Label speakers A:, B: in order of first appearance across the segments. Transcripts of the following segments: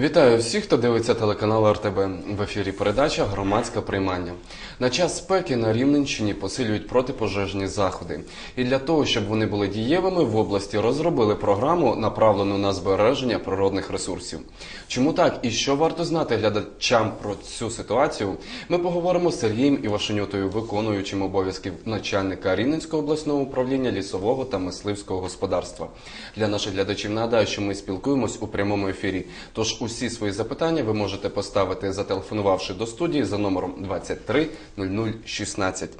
A: Вітаю всіх, хто дивиться телеканал РТБ. В ефірі передача Громадське приймання. На час спеки на Рівненщині посилюють протипожежні заходи. І для того, щоб вони були дієвими, в області розробили програму, направлену на збереження природних ресурсів. Чому так і що варто знати глядачам про цю ситуацію? Ми поговоримо з Сергієм Івашенютою, виконуючим обов'язків начальника Рівненського обласного управління лісового та мисливського господарства. Для наших глядачів нагадаю, що ми спілкуємось у прямому ефірі. Тож усі свої запитання ви можете поставити, зателефонувавши до студії за номером 23 0016.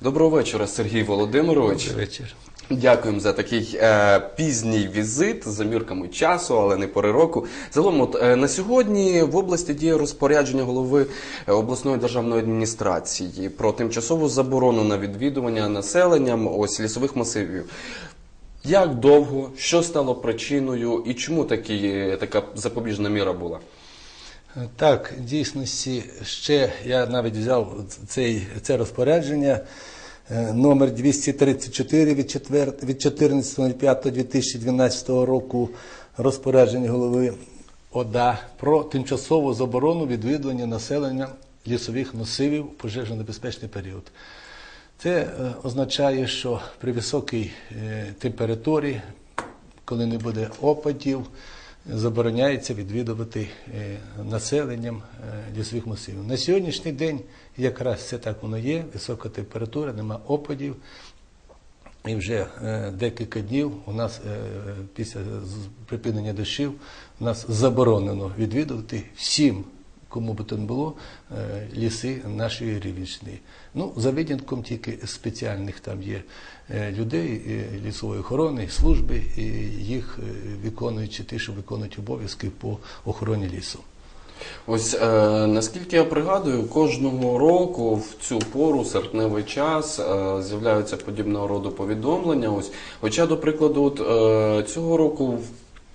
A: Доброго вечора, Сергій Володимирович.
B: Добрий вечір.
A: Дякуємо за такий е, пізній візит за мірками часу, але не пори року. Загалом, от, е, на сьогодні в області діє розпорядження голови е, обласної державної адміністрації про тимчасову заборону на відвідування населенням ось лісових масивів. Як довго, що стало причиною і чому такі, така запобіжна міра була?
B: Так, в дійсності ще я навіть взяв цей, це розпорядження е, номер 234 від 14.05.2012 року розпорядження голови ОДА про тимчасову заборону відвідування населення лісових масивів пожежно-небезпечний період. Це е, означає, що при високій е, температурі, коли не буде опадів, забороняється відвідувати е, населенням лісових масивів. На сьогоднішній день якраз це так воно є, висока температура, нема опадів. І вже декілька днів у нас після припинення дощів у нас заборонено відвідувати всім, кому би то не було, е, ліси нашої Рівненщини. Ну, за винятком тільки спеціальних там є е, людей е, лісової охорони, служби, і їх виконуючи ті, що виконують обов'язки по охороні лісу.
A: Ось е, наскільки я пригадую, кожного року в цю пору, серпневий час, е, з'являються подібного роду повідомлення. Ось, хоча, до прикладу, от, е, цього року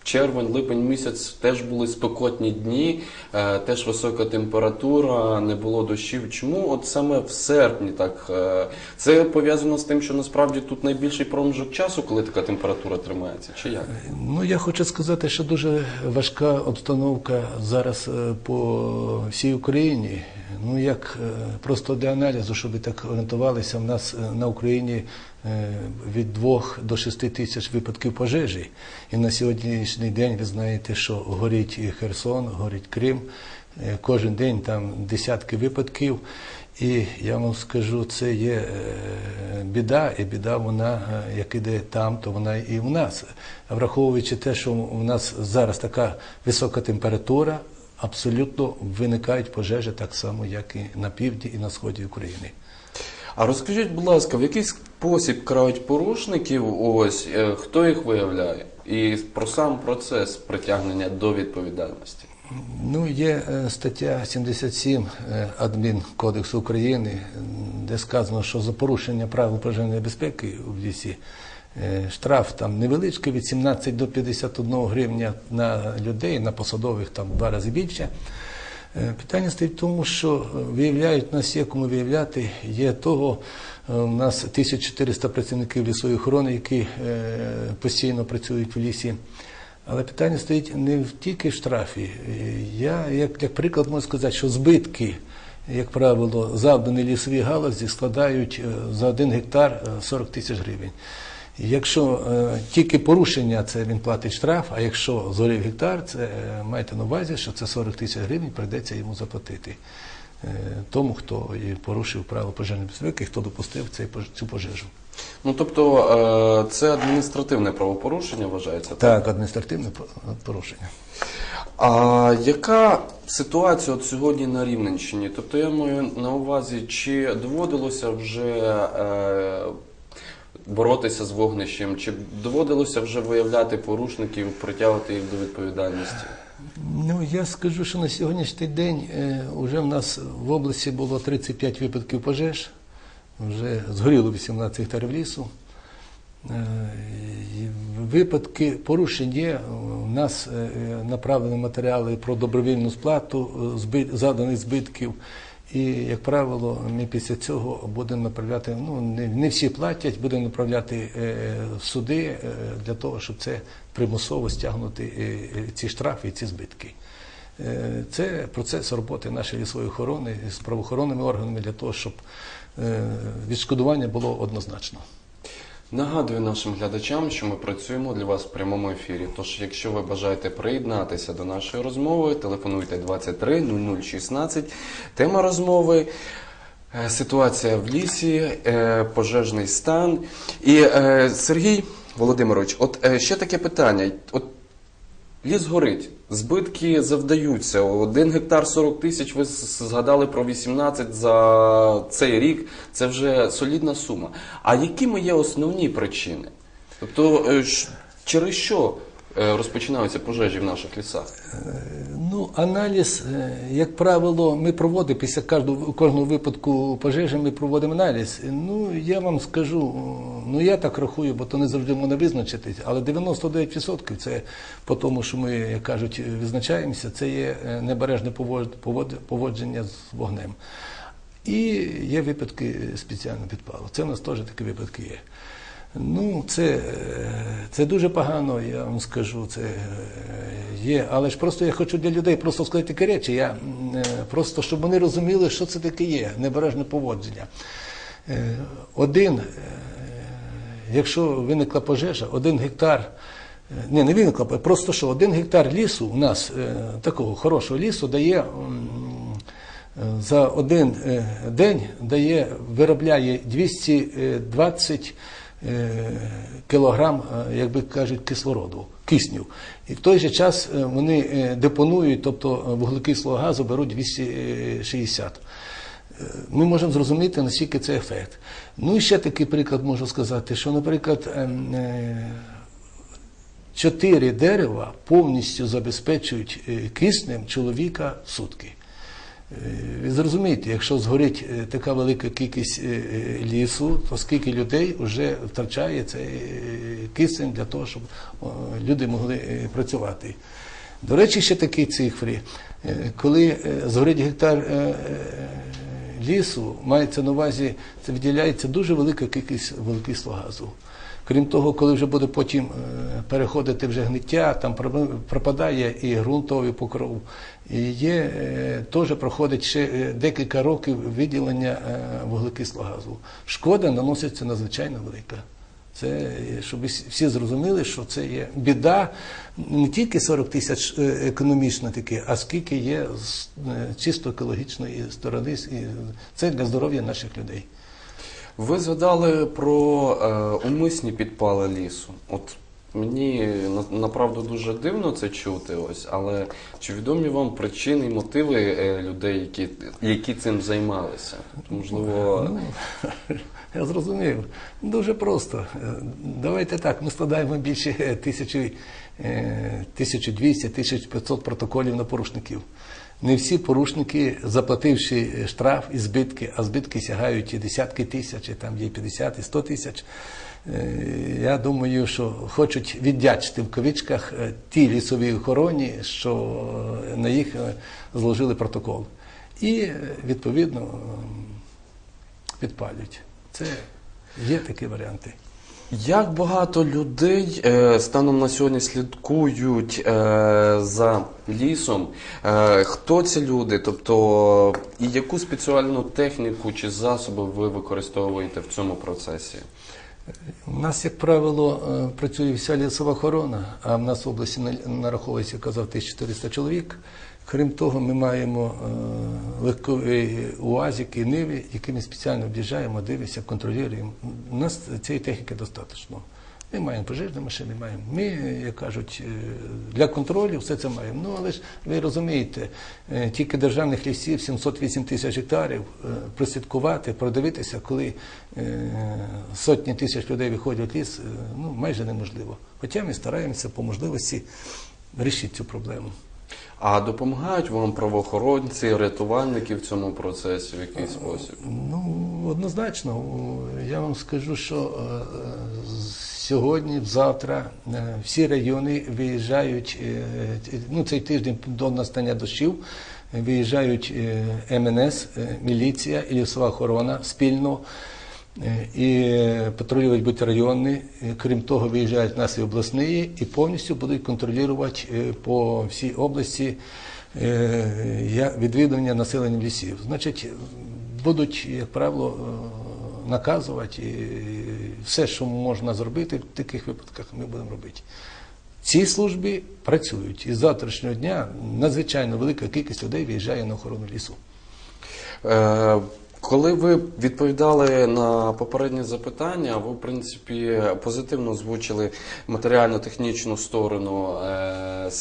A: червень, липень місяць теж були спекотні дні, е, теж висока температура, не було дощів. Чому от саме в серпні так? Е, це пов'язано з тим, що насправді тут найбільший проміжок часу, коли така температура тримається, чи як?
B: Ну, я хочу сказати, що дуже важка обстановка зараз е, по всій Україні. Ну, як просто для аналізу, щоб ви так орієнтувалися, в нас на Україні від 2 до 6 тисяч випадків пожежі. І на сьогоднішній день ви знаєте, що горить Херсон, горить Крим. Е, Кожен день там десятки випадків. І я вам скажу, це є е, біда, і біда вона, е, як іде там, то вона і в нас. Враховуючи те, що у нас зараз така висока температура, абсолютно виникають пожежі так само, як і на півдні, і на сході України.
A: А розкажіть, будь ласка, в який спосіб карають порушників? Ось е, хто їх виявляє? І про сам процес притягнення до відповідальності.
B: Ну, є е, стаття 77 е, Адмінкодексу України, де сказано, що за порушення правил пожежної безпеки в лісі е, штраф там невеличкий від 17 до 51 гривня на людей, на посадових там в два рази більше. Е, Питання стоїть в тому, що е, виявляють нас є кому виявляти. Є того, е, у нас 1400 працівників лісової охорони, які постійно працюють в лісі. Але питання стоїть не в тільки в штрафі. Я, як, як приклад, можу сказати, що збитки, як правило, завдані лісовій галузі складають за один гектар е, 40 тисяч гривень. Якщо е, тільки порушення, це він платить штраф, а якщо згорів гектар, це е, майте на увазі, що це 40 тисяч гривень прийдеться йому заплатити е, тому, хто і порушив правила пожежної безпеки, хто допустив цей, цю пожежу.
A: Ну тобто е, це адміністративне правопорушення вважається.
B: Так, так адміністративне по- порушення.
A: А яка ситуація от сьогодні на Рівненщині? Тобто я маю на увазі, чи доводилося вже е, боротися з вогнищем, чи доводилося вже виявляти порушників, притягувати їх до відповідальності?
B: Ну, я скажу, що на сьогоднішній день е, вже в нас в області було 35 випадків пожеж, вже згоріло 18 гектарів лісу. Е, Випадки порушень є. У нас е, е, направлені матеріали про добровільну сплату е, заданих збитків. І, як правило, ми після цього будемо направляти, ну не, не всі платять, будемо направляти е, в суди е, для того, щоб це примусово стягнути е, е, ці штрафи і ці збитки. Е, Це процес роботи нашої лісової охорони з правоохоронними органами для того, щоб е, відшкодування було однозначно.
A: Нагадую нашим глядачам, що ми працюємо для вас в прямому ефірі. Тож, якщо ви бажаєте приєднатися до нашої розмови, телефонуйте 23 0016. Тема розмови. е, Ситуація в лісі, е, пожежний стан. І е, Сергій Володимирович, от ще таке питання. От ліс горить, збитки завдаються. Один гектар 40 тисяч. Ви згадали про 18 за цей рік. Це вже солідна сума. А якими є основні причини? Тобто, е, через що е, розпочинаються пожежі в наших лісах?
B: Аналіз, е, як правило, ми проводимо після кожного, кожного випадку пожежі, ми проводимо аналіз. Ну, я вам скажу, ну я так рахую, бо то не завжди можна визначитись, але 99% це по тому, що ми, як кажуть, визначаємося, це є е, небережне повод- повод- поводження з вогнем. І є випадки спеціального підпалу. Це в нас теж такі випадки є. Ну, це, е, це дуже погано, я вам скажу, це е, є. Але ж просто я хочу для людей просто сказати такі речі. Я е, просто, щоб вони розуміли, що це таке є, небережне поводження. Один, якщо виникла пожежа, один гектар. Ні, не виникла, просто що один гектар лісу у нас, такого хорошого лісу, дає за один день дає, виробляє 220 е, кілограм, е, як би кажуть, кислороду, кисню. І в той же час е, вони е, депонують, тобто е, вуглекислого газу беруть 260. Е, Ми можемо зрозуміти, наскільки це ефект. Ну і ще такий приклад можу сказати, що, наприклад, е, чотири дерева повністю забезпечують е, киснем чоловіка сутки. Е, Ви зрозумієте, якщо згорить е, така велика кількість е, лісу, то скільки людей вже втрачає цей кисень для того, щоб люди могли працювати. До речі, ще такі цифри. Коли згорить гектар лісу, мається на увазі, це виділяється дуже велика кількість вуглекислого газу. Крім того, коли вже буде потім е, переходити вже гниття, там пропадає і ґрунтовий покров. І є, е, теж проходить ще е, декілька років виділення вуглекислого газу. Шкода наноситься надзвичайно велика. Це щоб всі- всі зрозуміли, що це є біда не тільки 40 тисяч е, економічно таки, а скільки є з е, чисто екологічної сторони, і це для здоров'я наших людей.
A: Ви згадали про е, умисні підпали лісу. От мені направду дуже дивно це чути, ось, але чи відомі вам причини і мотиви е, людей, які, які цим займалися? Можливо,
B: Ну, я зрозумів. Дуже просто. Е, Давайте так, ми складаємо більше е, тисячі, е, 1200-1500 протоколів на порушників. Не всі порушники, заплативши е, штраф і збитки, а збитки сягають і десятки тисяч, і там є 50 і 100 тисяч. Е, Я думаю, що хочуть віддячити в кавичках е, тій лісовій охороні, що е, на їх е, зложили протокол. І е, відповідно підпалюють. Це є такі варіанти.
A: Як багато людей е, станом на сьогодні слідкують е, за лісом? Е, хто ці люди? Тобто, і яку спеціальну техніку чи засоби ви використовуєте в цьому процесі?
B: У нас, як правило, працює вся лісова охорона, а в нас в області нараховується, казав, 1400 чоловік. Крім того, ми маємо е, легкові УАЗики, ниви, які ми спеціально об'їжджаємо, дивимося, контролюємо. У нас цієї техніки достатньо. Ми маємо пожежні машини, маємо. Ми, як кажуть, е, для контролю все це маємо. Ну, але ж ви розумієте, е, тільки державних лісів 708 тисяч гектарів прослідкувати, продивитися, коли сотні тисяч людей виходять в ліс, ну, майже неможливо. Хоча ми стараємося по можливості вирішити цю проблему.
A: А допомагають вам правоохоронці, рятувальники в цьому процесі в якийсь спосіб?
B: Ну, однозначно, я вам скажу, що е, сьогодні, завтра е, всі райони виїжджають, е, ну, цей тиждень до настання дощів, е, виїжджають е, МНС, е, міліція і лісова охорона спільно. Е, І патрулюють будуть райони, Е, крім того, виїжджають в нас і обласні, і повністю будуть контролювати е, по всій області відвідування населенням лісів. Значить, будуть, як правило, наказувати все, що можна зробити в таких випадках, ми будемо робити. Ці служби працюють. І з завтрашнього дня надзвичайно велика кількість людей виїжджає на охорону лісу.
A: Коли ви відповідали на попередні запитання, ви в принципі позитивно озвучили матеріально-технічну сторону, е,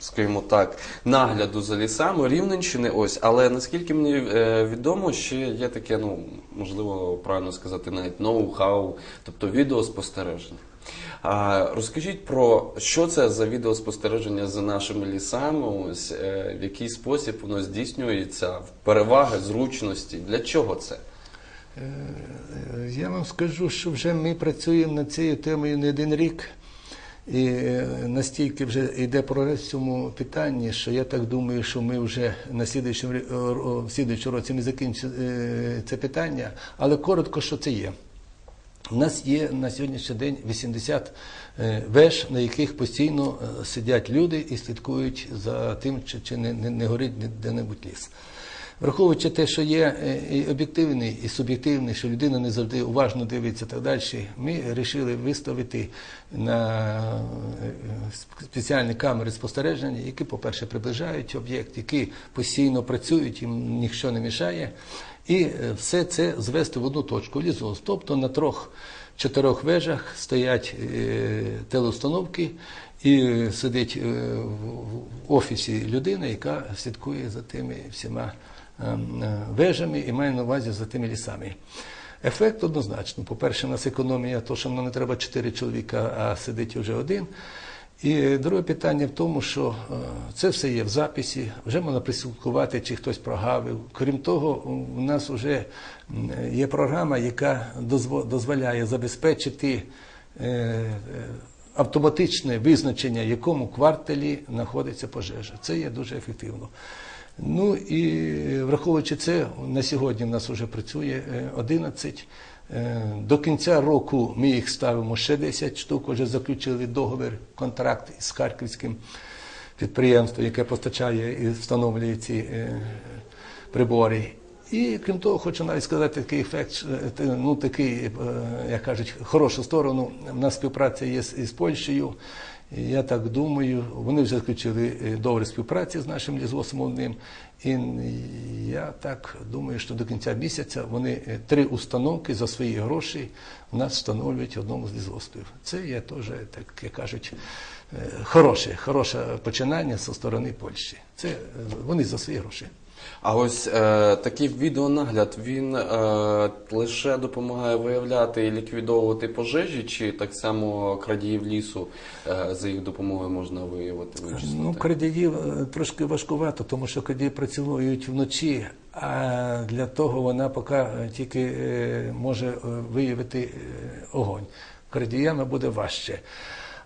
A: скажімо так, нагляду за лісами Рівненщини. Ось, але наскільки мені е, відомо, ще є таке, ну можливо, правильно сказати, навіть ноу-хау, тобто відеоспостереження. А розкажіть про що це за відеоспостереження за нашими лісами? Ось е, в який спосіб воно здійснюється, в переваги, зручності. Для чого це?
B: Е, Я вам скажу, що вже ми працюємо над цією темою не один рік. І е, настільки вже йде прогрес в цьому питанні, що я так думаю, що ми вже на слідуючому, слідуючому році ми закінчимо е, це питання. Але коротко, що це є. У нас є на сьогоднішній день 80 е, веж, на яких постійно е, сидять люди і слідкують за тим, чи, не, не, не горить де-небудь ліс. Враховуючи те, що є е, і об'єктивний, і суб'єктивний, що людина не завжди уважно дивиться так далі, ми вирішили виставити на спеціальні камери спостереження, які, по-перше, приближають об'єкт, які постійно працюють, їм ніщо не мішає. І е, все це звести в одну точку лізос. Тобто на трьох чотирьох вежах стоять е, телеустановки, і сидить е, в в офісі людина, яка слідкує за тими всіма ем, вежами і має на увазі за тими лісами. Ефект однозначно. По-перше, у нас економія, то що нам не треба чотири чоловіка, а сидить вже один. І друге питання в тому, що е, це все є в записі, вже можна прислідкувати, чи хтось прогавив. Крім того, у нас вже є програма, яка дозволяє забезпечити е, е, автоматичне визначення, в якому кварталі знаходиться пожежа. Це є дуже ефективно. Ну і враховуючи це, на сьогодні в нас вже працює е, 11. Е, До кінця року ми їх ставимо ще 10 штук. Вже заключили договір, контракт із харківським підприємством, яке постачає і встановлює ці е, прибори. І крім того, хочу навіть сказати такий ефект, е, ну такий, як кажуть, хорошу сторону. У нас співпраця є з, Польщею. Я так думаю, вони вже заключили е, договір співпраці з нашим лісгосом одним. І я так думаю, що до кінця місяця вони е, три установки за свої гроші у нас встановлюють одному з лісгоспів. Це є теж, так як кажуть, е, хороше, хороше починання зі сторони Польщі. Це вони за свої гроші.
A: А ось е, такий відеонагляд він е, лише допомагає виявляти і ліквідовувати пожежі, чи так само крадіїв лісу е, за їх допомогою можна виявити вичислити?
B: Ну, крадіїв е, трошки важкувато, тому що крадії працюють вночі, а для того вона поки е, тільки е, може виявити огонь. Крадіями буде важче.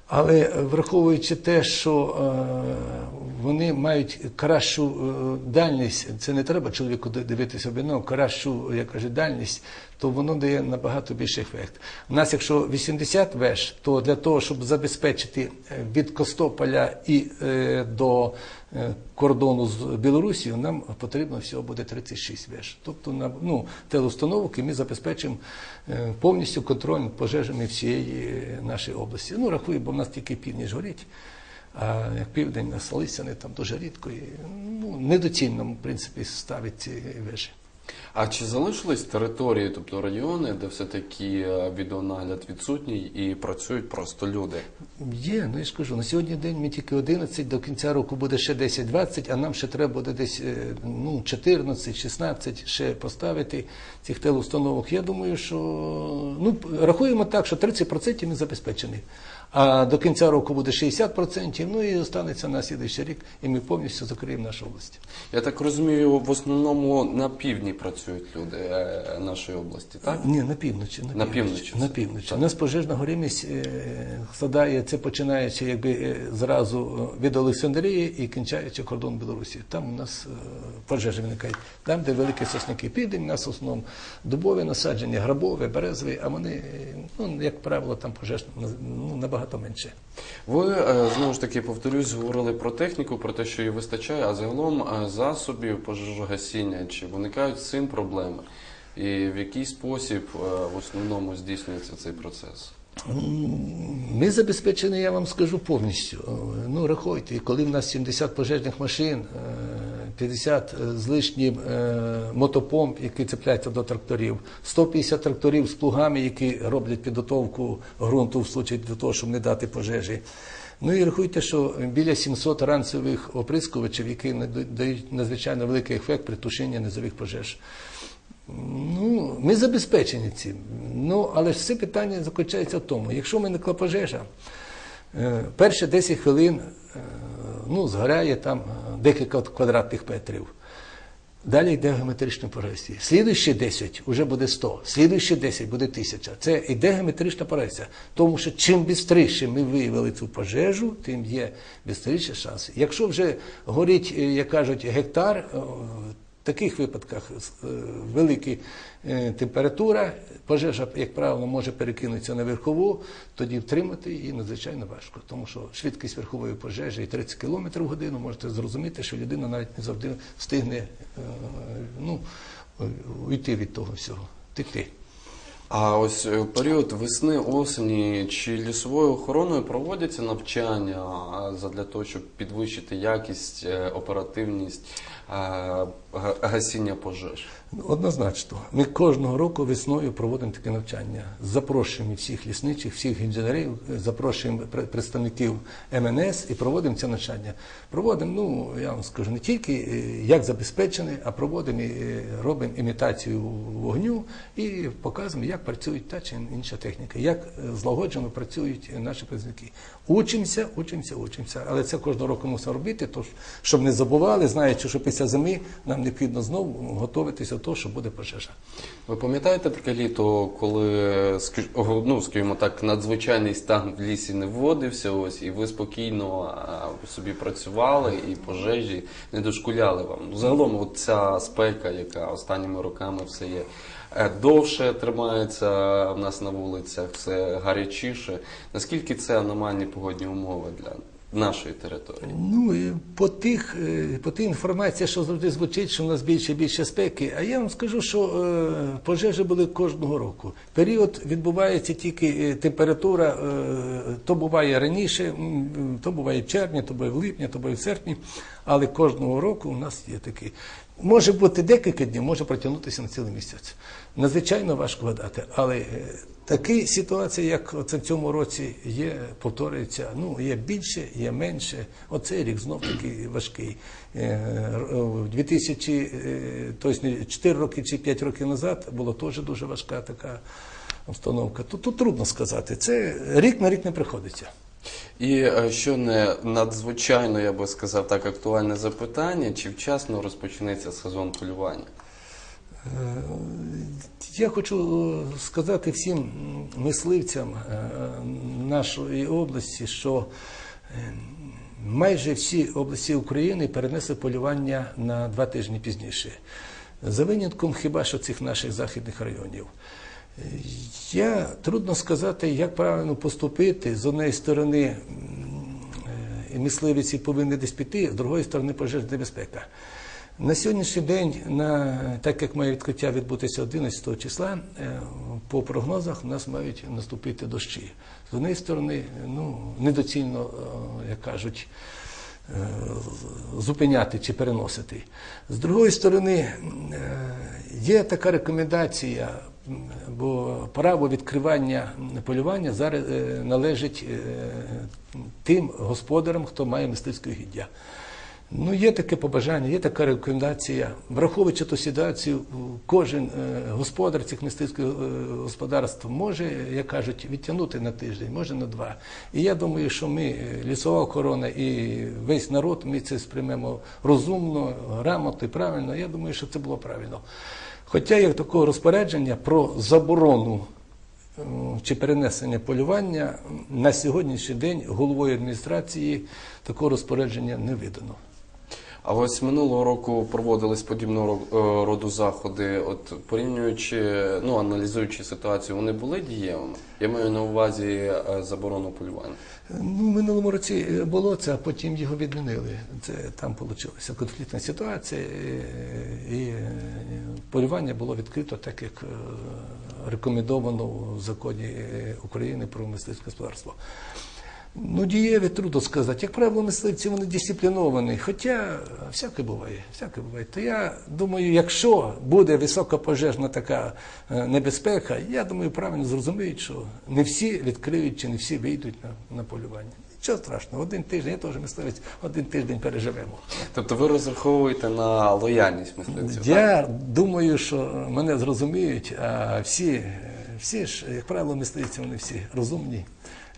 B: Але враховуючи те, що е, вони мають кращу е, дальність, це не треба чоловіку ди- дивитися в бінокль, кращу, як каже, дальність, то воно дає набагато більший ефект. У нас, якщо 80 веж, то для того, щоб забезпечити е, від Костополя і е, до е, кордону з Білорусією, нам потрібно всього буде 36 веж. Тобто на ну, телеустановки ми забезпечимо е, повністю контроль над пожежами всієї нашої області. Ну, рахую, бо в нас тільки північ горить. А як південь на Солисяни там дуже рідко і ну, недоцільно, в принципі, ставить ці вежі.
A: А чи залишились території, тобто райони, де все-таки е, відеонагляд відсутній і працюють просто люди?
B: Є, ну я ж кажу, на сьогодні день ми тільки 11, до кінця року буде ще 10-20, а нам ще треба буде десь е, ну, 14-16 ще поставити цих телеустановок. Я думаю, що ну, рахуємо так, що 30% ми забезпечені. А до кінця року буде 60%, ну і останеться на слідуючий рік, і ми повністю закриємо нашу область.
A: Я так розумію, в основному на півдні працюють люди е, нашої області, так?
B: Ні, на півночі. На,
A: На півночі
B: На півночі. У нас пожежна горимість е, складає, це починаючи якби е, зразу від Олександрії і кінчаючи кордон Білорусі. Там у нас пожежі виникають. Там, де великі сосняки південь, у нас в основному дубові насадження, грабове, березові, а вони, ну, як правило, там пожеж ну, набагато набагато менше.
A: Ви е, знову ж таки повторюсь, говорили про техніку, про те, що її вистачає, а загалом е, засобів пожежогасіння. Чи виникають з цим проблеми? І в який спосіб е, в основному здійснюється цей процес?
B: Ми забезпечені, я вам скажу повністю. Ну, рахуйте, коли в нас 70 пожежних машин, 50 з лишнім е, мотопомп, які цепляються до тракторів, 150 тракторів з плугами, які роблять підготовку ґрунту в случаї для того, щоб не дати пожежі. Ну і рахуйте, що біля 700 ранцевих оприскувачів, які дають надзвичайно великий ефект при тушенні низових пожеж. Ну, ми забезпечені цим. Ну, але ж все питання заключається в тому, якщо виникла пожежа, е, перші 10 хвилин е, ну, згоряє там е, декілька квадратних метрів. Далі йде геометрична прогресія. Слідуючі 10 вже буде 100, слідуючі 10 буде 1000. Це йде геометрична прогресія. Тому що чим швидше ми виявили цю пожежу, тим є швидше шанси. Якщо вже горить, е, як кажуть, гектар, е, таких випадках е, велика е, температура, пожежа, як правило, може перекинутися на верхову, тоді втримати її надзвичайно важко. Тому що швидкість верхової пожежі і 30 км в годину, можете зрозуміти, що людина навіть не завжди встигне е, ну, уйти від того всього, втекти.
A: А ось у період весни, осені чи лісовою охороною проводяться навчання для того, щоб підвищити якість, е, оперативність е, гасіння пожеж.
B: Однозначно, ми кожного року весною проводимо таке навчання. Запрошуємо всіх лісничих, всіх інженерів, запрошуємо представників МНС і проводимо це навчання. Проводимо, ну я вам скажу, не тільки е, як забезпечений, а проводимо і е, робимо імітацію вогню і показуємо, як працюють та чи інша техніка, як е, злагоджено працюють наші працівники. Учимося, учимося, учимося. Але це кожного року мусимо робити, тож, щоб не забували, знаючи, що після зими нам необхідно знову готуватися того, що буде пожежа.
A: Ви пам'ятаєте таке літо, коли ну, скажімо так, надзвичайний стан в лісі не вводився, ось і ви спокійно собі працювали, і пожежі не дошкуляли вам. Ну, Загалом, от ця спека, яка останніми роками все є е, довше тримається в нас на вулицях, все гарячіше. Наскільки це аномальні погодні умови для нашої території?
B: Ну по тих е, по тій інформації, що завжди звучить, що в нас більше і більше спеки. А я вам скажу, що е, пожежі були кожного року. Період відбувається тільки е, температура, то буває раніше, то буває в червні, то буває в липні, то буває в серпні. Але кожного року у нас є такий. Може бути декілька днів, може протягнутися на цілий місяць. Надзвичайно важко гадати, але е, такі ситуації, як оце в цьому році, є, повторюється. Ну, є більше, є менше. Оцей рік знов такий важкий. Е, р- В 2000, е, тобто 4 роки чи 5 років назад було теж дуже важка така обстановка. Тут, тут трудно сказати. Це рік на рік не приходиться.
A: І е, що не надзвичайно, я би сказав, так актуальне запитання, чи вчасно розпочнеться сезон полювання?
B: Е, Я хочу е, сказати всім мисливцям нашої області, що майже всі області України перенесли полювання на два тижні пізніше. За винятком хіба що цих наших західних районів. Я трудно сказати, як правильно поступити. З однієї сторони, е, і мисливиці повинні десь піти, з другої сторони, пожежна безпека. На сьогоднішній день, на, так як має відкриття відбутися 11 числа, е, по прогнозах у нас мають наступити дощі. З однієї сторони, ну, недоцільно, е, як кажуть, зупиняти чи переносити. З другої сторони, є така рекомендація, бо право відкривання полювання зараз е, належить е, тим господарям, хто має мисливське гіддя. Ну, є таке побажання, є така рекомендація. Враховуючи ту ситуацію, кожен е, господар цих мисливських е, господарств може, як кажуть, відтягнути на тиждень, може на два. І я думаю, що ми, лісова охорона і весь народ, ми це сприймемо розумно, грамотно і правильно. Я думаю, що це було правильно. Хоча як такого розпорядження про заборону е, чи перенесення полювання на сьогоднішній день головою адміністрації такого розпорядження не видано.
A: А ось минулого року проводились подібного е, роду заходи. От порівнюючи, ну аналізуючи ситуацію, вони були дієвими. Я маю на увазі е, заборону полювання.
B: Ну, минулому році е, було це, а потім його відмінили. Це там вийшла конфліктна ситуація, і полювання було відкрито так, як рекомендовано в законі України про мисливське господарство. Ну, дієві трудно сказати. Як правило, мисливці вони дисципліновані. Хоча всяке буває, всяке буває. То я думаю, якщо буде висока пожежна така е, небезпека, я думаю, правильно зрозуміють, що не всі відкриють чи не всі вийдуть на, на полювання. Нічого страшного, один тиждень, я теж мисливець, один тиждень переживемо.
A: Тобто ви розраховуєте на лояльність мисливців? так?
B: Я думаю, що мене зрозуміють, а всі, всі ж, як правило, мисливці, вони всі розумні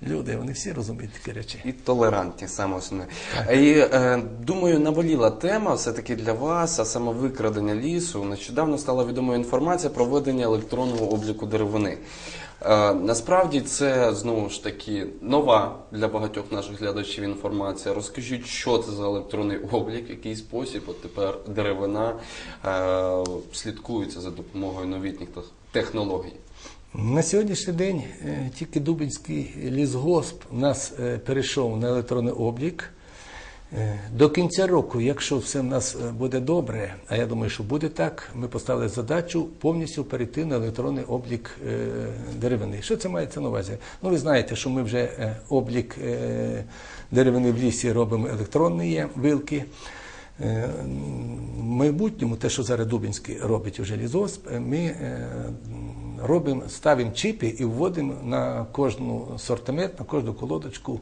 B: люди, вони всі розуміють такі речі.
A: І толерантні, саме основне. І е, думаю, наболіла тема все-таки для вас, а саме викрадення лісу. Нещодавно стала відомою інформація про введення електронного обліку деревини. Е, насправді це знову ж таки нова для багатьох наших глядачів інформація. Розкажіть, що це за електронний облік, який спосіб от тепер деревина е, слідкується за допомогою новітніх технологій.
B: На сьогоднішній день е, тільки Дубинський лісгосп нас перейшов на електронний облік. Е, До кінця року, якщо все в нас е, буде добре, а я думаю, що буде так, ми поставили задачу повністю перейти на електронний облік е, деревини. Що це мається на увазі? Ну, ви знаєте, що ми вже облік деревини в лісі робимо електронні вилки. В майбутньому, те, що зараз Дубінський робить уже лізосп, ми робимо, ставимо чіпи і вводимо на кожну сортимент, на кожну колодочку,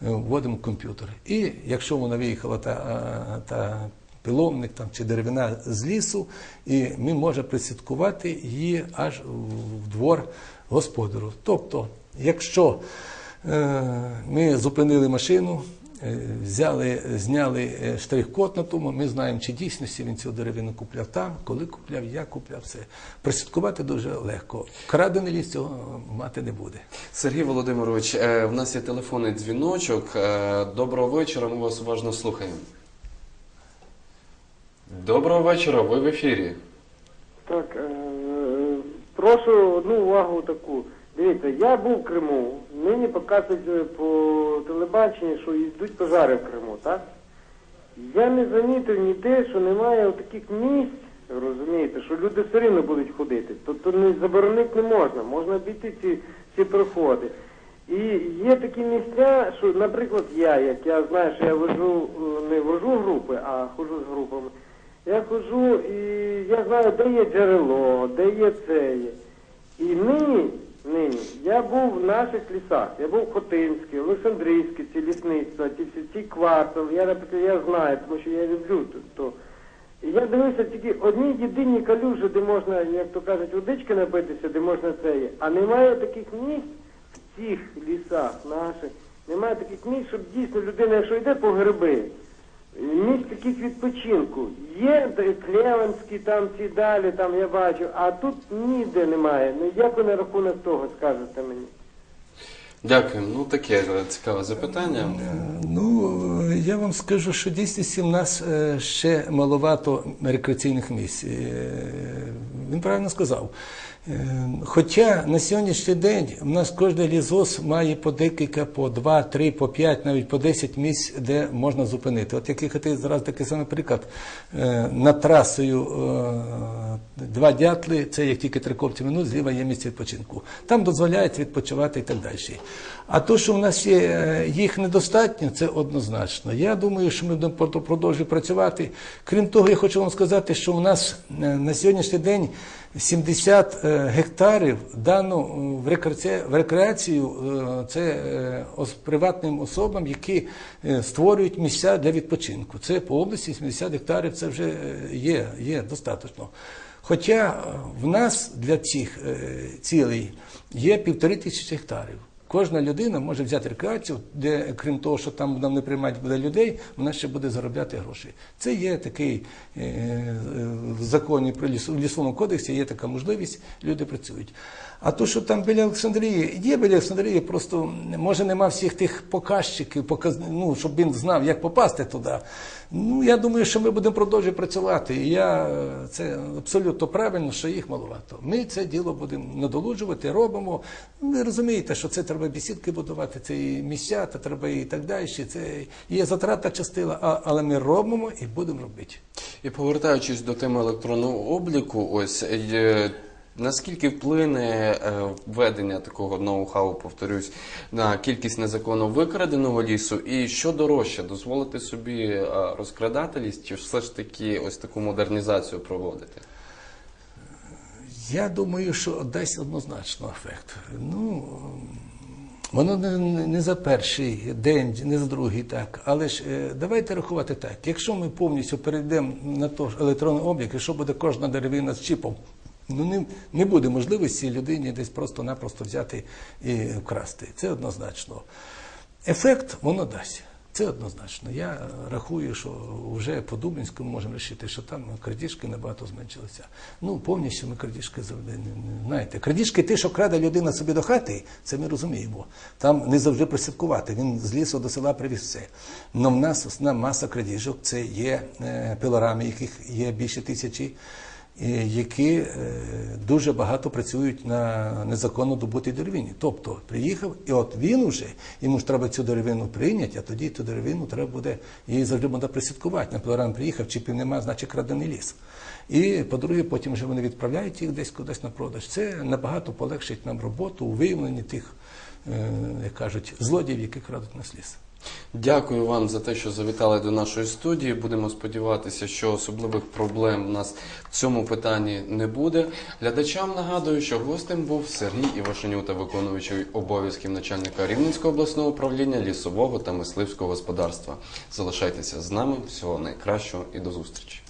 B: вводимо комп'ютер. І якщо вона виїхала та, е, та пиломник там, чи деревина з лісу, і ми можемо присідкувати її аж в двор господару. Тобто, якщо е, ми зупинили машину, Е, Взяли, зняли е, штрих-код на тому, ми знаємо, чи дійсності він цю деревину купляв там, коли купляв, як купляв, все. Присвяткувати дуже легко. Крадений ліс цього мати не буде.
A: Сергій Володимирович, е, в нас є телефонний дзвіночок. Е, Доброго вечора, ми вас уважно слухаємо. Доброго вечора, ви в ефірі.
C: Так, е, прошу одну увагу таку. Дивіться, я був в Криму, нині показують е, по телебаченню, що йдуть пожари в Криму, так? Я не замітив ніде, що немає таких місць, розумієте, що люди все рівно будуть ходити. Тобто не заборонити не можна, можна обійти ці, ці проходи. І є такі місця, що, наприклад, я, як я знаю, що я вожу, е, не вожу групи, а ходжу з групами. Я ходжу і я знаю, де є джерело, де є це. І нині, нині я був в наших лісах. Я був в Хотинській, Олександрійській, ці лісництва, ті всі ці квартали. Я, наприклад, я знаю, тому що я люблю. То. І я дивився тільки одні єдині калюжі, де можна, як то кажуть, водички напитися, де можна це є. А немає таких місць в цих лісах наших, немає таких місць, щоб дійсно людина, якщо йде по гриби, місць таких відпочинку. Є де Клеванські, там ці далі, там я бачу, а тут ніде немає. Ну як ви на рахунок того скажете мені?
A: Дякую. Ну таке е, цікаве запитання.
B: Ну, я вам скажу, що дійсності в нас е, ще маловато рекреаційних місць. Е, Він правильно сказав. Е, Хоча на сьогоднішній день в нас кожен лізос має по декілька, по два, три, по п'ять, навіть по 10 місць, де можна зупинити. От як їхати зараз такий самий приклад е, над трасою е, два дятли, це як тільки три копці минут, зліва є місце відпочинку. Там дозволяють відпочивати і так далі. А то, що в нас є е, їх недостатньо, це однозначно. Я думаю, що ми будемо продовжувати працювати. Крім того, я хочу вам сказати, що у нас на сьогоднішній день 70 е, гектарів дано е, в рекреацію, е, це приватним особам, які створюють місця для відпочинку. Це по області 70 гектарів, це вже є, є достатньо. Хоча в нас для цих цілей є півтори тисячі гектарів. Кожна людина може взяти рекреацію, де крім того, що там нам не приймати буде людей, вона ще буде заробляти гроші. Це є такий е, е, законі про ліс, в лісовому кодексі є така можливість, люди працюють. А то, що там біля Олександрії, є біля Олександрії, просто може нема всіх тих показчиків, показ, ну, щоб він знав, як попасти туди. Ну, я думаю, що ми будемо продовжувати працювати. І я, е, це абсолютно правильно, що їх маловато. Ми це діло будемо надолуджувати, робимо. Ви розумієте, що це треба бесідки будувати, це і місця, та треба і так далі. Це є затратна частина, але ми робимо і будемо робити.
A: І повертаючись до теми електронного обліку, ось е, наскільки вплине е, введення такого ноу-хау, повторюсь, на кількість незаконно викраденого лісу, і що дорожче, дозволити собі е, розкрадати ліс, чи все ж таки ось таку модернізацію проводити?
B: Я думаю, що дасть однозначно ефект. Ну, воно не, не- за перший день, не за другий, так. Але ж е, давайте рахувати так. Якщо ми повністю перейдемо на то електронний облік, і що буде кожна деревина з чіпом, ну не, не буде можливості людині десь просто-напросто взяти і вкрасти. Це однозначно. Ефект воно дасть. Це однозначно. Я рахую, що вже по Дубинському можемо вирішити, що там крадіжки набагато зменшилися. Ну, повністю ми крадіжки завжди не, знаєте. Крадіжки, ті, що краде людина собі до хати, це ми розуміємо. Там не завжди присвяткувати. Він з лісу до села привіз все. Но в нас основна маса крадіжок це є е, пилорами, яких є більше тисячі. Е, Які е, дуже багато працюють на незаконно добутій деревині. Тобто приїхав, і от він уже, йому ж треба цю деревину прийняти, а тоді цю деревину треба буде, її завжди буде присвяткувати. На пилорам приїхав, чіпів нема, значить крадений ліс. І по-друге, потім вже вони відправляють їх десь кудись на продаж. Це набагато полегшить нам роботу у виявленні тих, е, як кажуть, злодіїв, які крадуть нас ліс.
A: Дякую вам за те, що завітали до нашої студії. Будемо сподіватися, що особливих проблем у нас в цьому питанні не буде. Глядачам нагадую, що гостем був Сергій Івашенюта, виконуючий обов'язків начальника Рівненського обласного управління лісового та мисливського господарства. Залишайтеся з нами. Всього найкращого і до зустрічі.